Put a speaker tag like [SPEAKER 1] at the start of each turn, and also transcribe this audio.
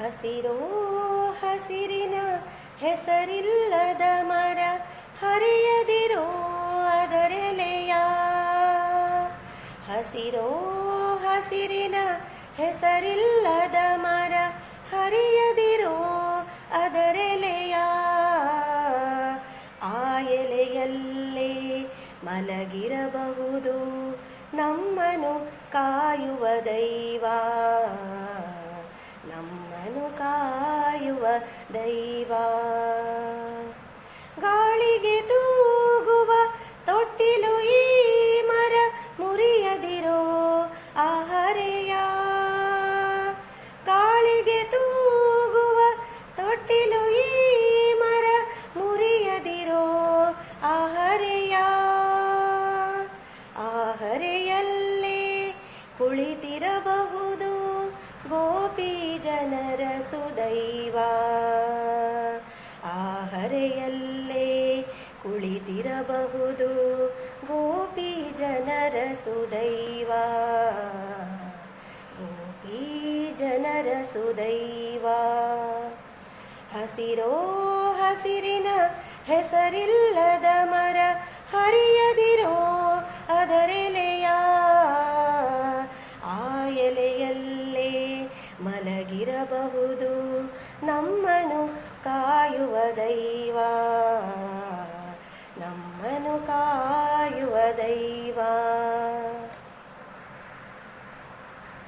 [SPEAKER 1] ಹಸಿರೋ ಹಸಿರಿನ ಹೆಸರಿಲ್ಲದ ಮರ ಹರಿಯದಿರೋ ಅದರೆಲೆಯ. ಹಸಿರೋ ಹಸಿರಿನ ಹೆಸರಿಲ್ಲದ ಮರ ಹರಿಯದಿರೋ ಅದರೆಲೆಯ. ಆ ಎಲೆಯಲ್ಲೇ ಮಲಗಿರಬಹುದು ನಮ್ಮನು ಕಾಯುವ ದೈವ. ಕಾಯುವ ದೈವ. ಗಾಳಿಗೆ ತೂಗುವ ತೊಟ್ಟಿಲು ಈ ಮರ ಮುರಿಯದಿರೋ ಆಹರೆಯ. ಗಾಳಿಗೆ ತೂಗುವ ತೊಟ್ಟಿಲು ಈ ಮರ ಮುರಿಯದಿರೋ ಆಹರೆಯ. ಆಹರೆಯಲ್ಲೇ ಕುಳಿತಿರಬಹುದು. ಗೋಪಿ ಜನರ ಸುದೈವ. ಆಹರೆಯಲ್ಲೇ ಕುಳಿತಿರಬಹುದು ಗೋಪಿ ಜನರ ಸುದೈವ. ಗೋಪಿ ಜನರ ಸುದೈವ. ಹಸಿರೋ ಹಸಿರಿನ ಹೆಸರಿಲ್ಲದ ಮರ ಹರಿಯದಿರೋ ಇರಬಹುದು ನಮ್ಮನು ಕಾಯುವ ದೈವ ನಮ್ಮನು ಕಾಯುವ ದೈವ.